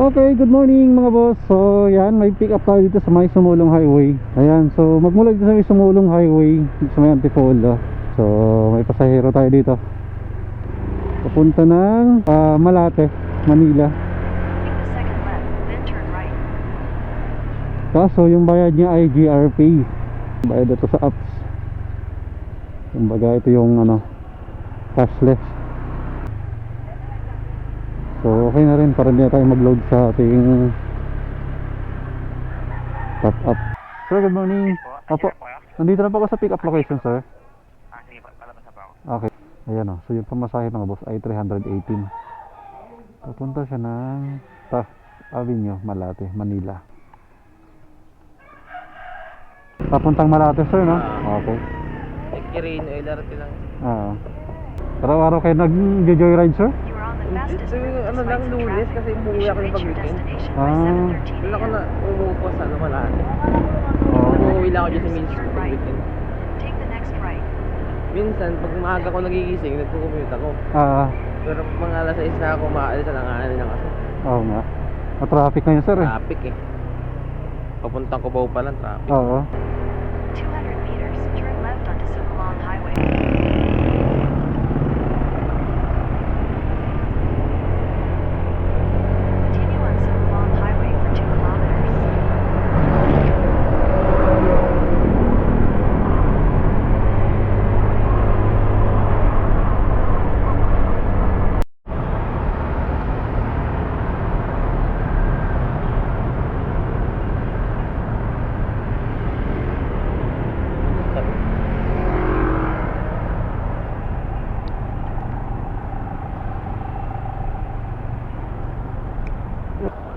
Okay, good morning mga boss. So, yan, may pick up tayo dito sa may Sumulong Highway. Ayan, so magmula dito sa may Sumulong Highway, sa may Antipolo. So, may pasahero tayo dito. Papunta ng ah, Malate, Manila. Kaso yung bayad niya ay GRP. Bayad ito sa apps. Kumbaga ito yung ano, cashless. So okay na rin para hindi na tayo mag-load sa ating top up. Sir, good morning. Opo, nandito na po ako sa pick up location, sir. Ah, sige po, palabas na po ako. Okay. Ayan o. So yung pamasahe mga boss ay 318. Papunta siya ng Taft Avenue, Malate, Manila. Papuntang Malate, sir, no? Okay. Nagkirain, eh, LRT lang. Ah. Araw-araw kayo nag-joyride, sir? You are on the fastest Ano some lunes, kasi umuwi ako ng pag-weekend. Ah. by 7.13 Doon ako na a.m. umupo sa ano, malaki. Oo. Umuwi lang ako sa Minsk pag weekend. Take the next right. Minsan, pag maaga ko nagigising, nagko-commute ako. Ah, Pero pag mga alas 6 na ako maalis, alanganan lang kasi. oo nga. Na-traffic ngayon, sir, eh. Traffic eh. Papuntang Cubao pa lang, traffic. Oo. 200 meters, turn left onto Sumalong Highway. Continue on Sumalong Highway for 2 kilometers.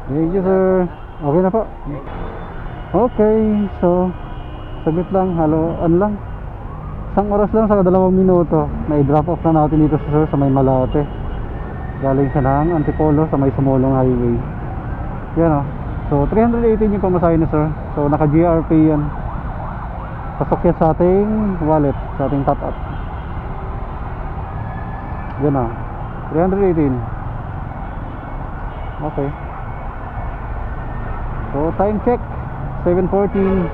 Thank you, sir. Okay na po. Okay, so saglit lang, halo, ano lang. Isang oras lang sa dalawang minuto. May drop off na natin dito sir sa may Malate. Galing siya ng Antipolo sa may Sumulong Highway. Yan o. So 318 yung pamasahe ni sir. So naka GRP yan. Pasok yan sa ating wallet, sa ating top up. Yan o. 318. Okay. So time check 7:14.